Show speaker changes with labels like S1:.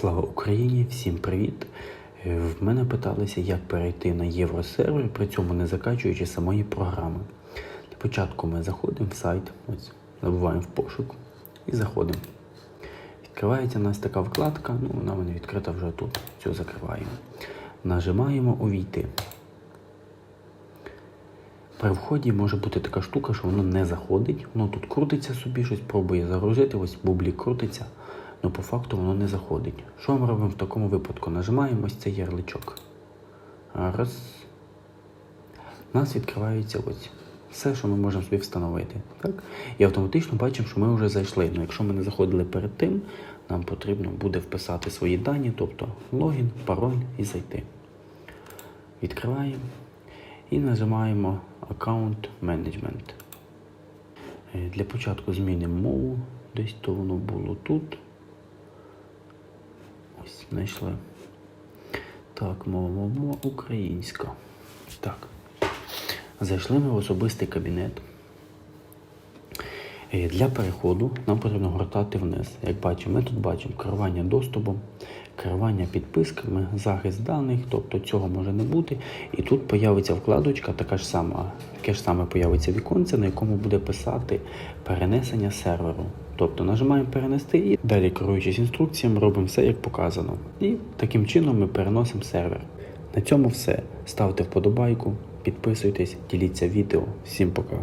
S1: Слава Україні! Всім привіт! Е, В мене питалися, як перейти на євросервер, при цьому не закачуючи самої програми. Для початку ми заходимо в сайт, ось набуваємо в пошук і заходимо. Відкривається у нас така вкладка, ну вона мене відкрита вже тут. Цю закриваємо. Нажимаємо Увійти. При вході може бути така штука, що воно не заходить. Воно тут крутиться собі, щось пробує загрузити, ось бублік крутиться, але по факту воно не заходить. Що ми робимо в такому випадку? Нажимаємо ось цей ярличок. Раз. У нас відкривається ось все, що ми можемо собі встановити. Так? І автоматично бачимо, що ми вже зайшли. Ну, якщо ми не заходили перед тим, нам потрібно буде вписати свої дані, тобто логін, пароль і зайти. Відкриваємо і нажимаємо Account Management. Е, Для початку змінимо мову. Десь то воно було тут. Ось, знайшли. Так, мова, мова, мова українська. Так. Зайшли ми в особистий кабінет. Для переходу нам потрібно гортати вниз. Як бачимо, ми тут бачимо керування доступом, керування підписками, захист даних, тобто цього може не бути. І тут появиться вкладочка, така ж сама, таке ж саме появиться віконце, на якому буде писати перенесення серверу. Тобто нажимаємо перенести і далі, керуючись інструкціями, робимо все як показано. І таким чином ми переносимо сервер. На цьому все. Ставте вподобайку, підписуйтесь, діліться відео. Всім пока.